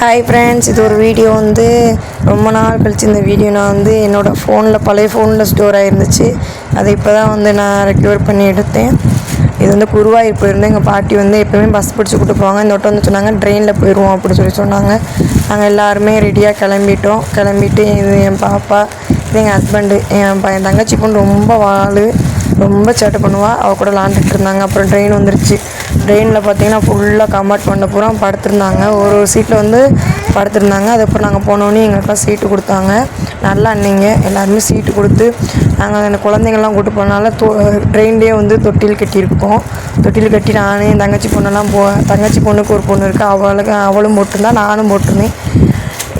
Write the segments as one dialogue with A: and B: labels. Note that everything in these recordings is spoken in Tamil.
A: ஹாய் ஃப்ரெண்ட்ஸ் இது ஒரு வீடியோ வந்து ரொம்ப நாள் கழிச்சு இந்த வீடியோ நான் வந்து என்னோடய ஃபோனில் பழைய ஃபோனில் ஸ்டோர் ஆகிருந்துச்சு அதை இப்போ தான் வந்து நான் ரெக்யூர் பண்ணி எடுத்தேன். இது வந்து குருவாயூர் போயிருந்தேன். எங்கள் பாட்டி வந்து எப்போயுமே பஸ் பிடிச்சி கூட்டு போவாங்க. இந்த வட்டம் வந்து சொன்னாங்க ட்ரெயினில் போயிடுவோம் அப்படின்னு சொல்லி சொன்னாங்க. நாங்கள் எல்லாருமே ரெடியாக கிளம்பிட்டோம். கிளம்பிட்டு இது என் பாப்பா இது எங்கள் ஹஸ்பண்டு என் பையன் தங்கச்சி பொண்ணு ரொம்ப வாள் ரொம்ப சேட்டை பண்ணுவாள் அவள் கூட விளாண்டுட்டு இருந்தாங்க. அப்புறம் ட்ரெயின் வந்துருச்சு. ட்ரெயினில் பார்த்தீங்கன்னா ஃபுல்லாக கம்பார்ட்மெண்ட்டில் பூரா படுத்திருந்தாங்க. ஒரு ஒரு சீட்டில் வந்து படுத்திருந்தாங்க. அதுக்கப்புறம் நாங்கள் போனோடனே எங்களுக்குலாம் சீட்டு கொடுத்தாங்க. நல்லா அன்னிங்க எல்லாருமே சீட்டு கொடுத்து நாங்கள் அந்த குழந்தைங்கள்லாம் கூட்டு போனால தொ ட்ரெயின்லேயே வந்து தொட்டில் கட்டியிருக்கோம். தொட்டில் கட்டி நானே என் தங்கச்சி பொண்ணெல்லாம் போ தங்கச்சி பொண்ணுக்கு ஒரு பொண்ணு இருக்குது அவளுக்கு அவளும் போட்டிருந்தா நானும் போட்டிருந்தேன்.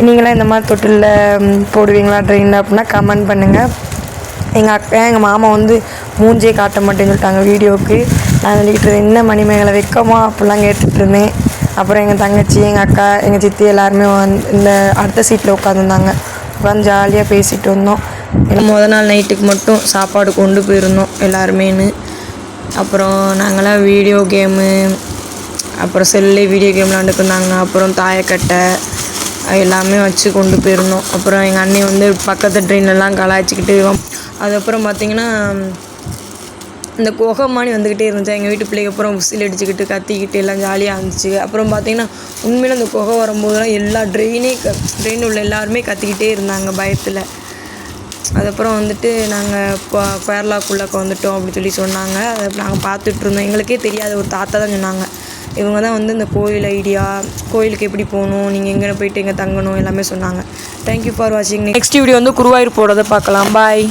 A: நீங்களாம் இந்த மாதிரி தொட்டிலில் போடுவீங்களா ட்ரெயினில் அப்படின்னா கமெண்ட் பண்ணுங்கள் எங்கள் அக்கா எங்கள் மாமா வந்து மூஞ்சே காட்ட மாட்டேன்னு சொல்லிட்டாங்க வீடியோவுக்கு. நான் சொல்லிக்கிட்டு இருந்தேன் என்ன மணிமேகலை வைக்கமா? அப்படிலாம் கேட்டுட்டு இருந்தேன். அப்புறம் எங்கள் தங்கச்சி எங்கள் அக்கா எங்கள் சித்தி எல்லாருமே வந்து இந்த அடுத்த சீட்டில் உட்காந்துருந்தாங்க உட்காந்து ஜாலியாக பேசிட்டு வந்தோம். முத நாள் நைட்டுக்கு மட்டும் சாப்பாடு கொண்டு போயிருந்தோம் எல்லாருமேனு. அப்புறம் நாங்களாம் வீடியோ கேமு அப்புறம் செல்லு வீடியோ கேம் விளாண்டுக்குந்தாங்க அப்புறம் தாயக்கட்டை எல்லாமே வச்சு கொண்டு போயிருந்தோம். அப்புறம் எங்கள் அண்ணி வந்து பக்கத்து ட்ரெயின்லலாம் கலாய்ச்சிக்கிட்டு அதுக்கப்புறம் பார்த்திங்கன்னா இந்த குகை மாதிரி வந்துக்கிட்டே இருந்துச்சு. எங்கள் வீட்டு பிள்ளைக்கு அப்புறம் உசில் அடிச்சுக்கிட்டு கத்திக்கிட்டு எல்லாம் ஜாலியாக இருந்துச்சு. அப்புறம் பார்த்தீங்கன்னா உண்மையில் அந்த குகை வரும்போதெல்லாம் எல்லா ட்ரெயினே க ட்ரெயின் உள்ள எல்லாருமே கத்திக்கிட்டே இருந்தாங்க பயத்தில். அதுக்கப்புறம் வந்துட்டு நாங்கள் கேரளாக்குள்ளே வந்துட்டோம் அப்படின்னு சொல்லி சொன்னாங்க. அதை நாங்கள் பார்த்துட்ருந்தோம் எங்களுக்கே தெரியாத ஒரு தாத்தா தான் சொன்னாங்க. இவங்க தான் வந்து இந்த கோயில் ஐடியா கோயிலுக்கு எப்படி போகணும் நீங்கள் எங்கே போயிட்டு எங்கே தங்கணும் எல்லாமே சொன்னாங்க. தேங்க்யூ ஃபார் வாட்சிங் நெக்ஸ்ட் வீடியோ வந்து குருவாயூர் போடுறதை பார்க்கலாம். பாய்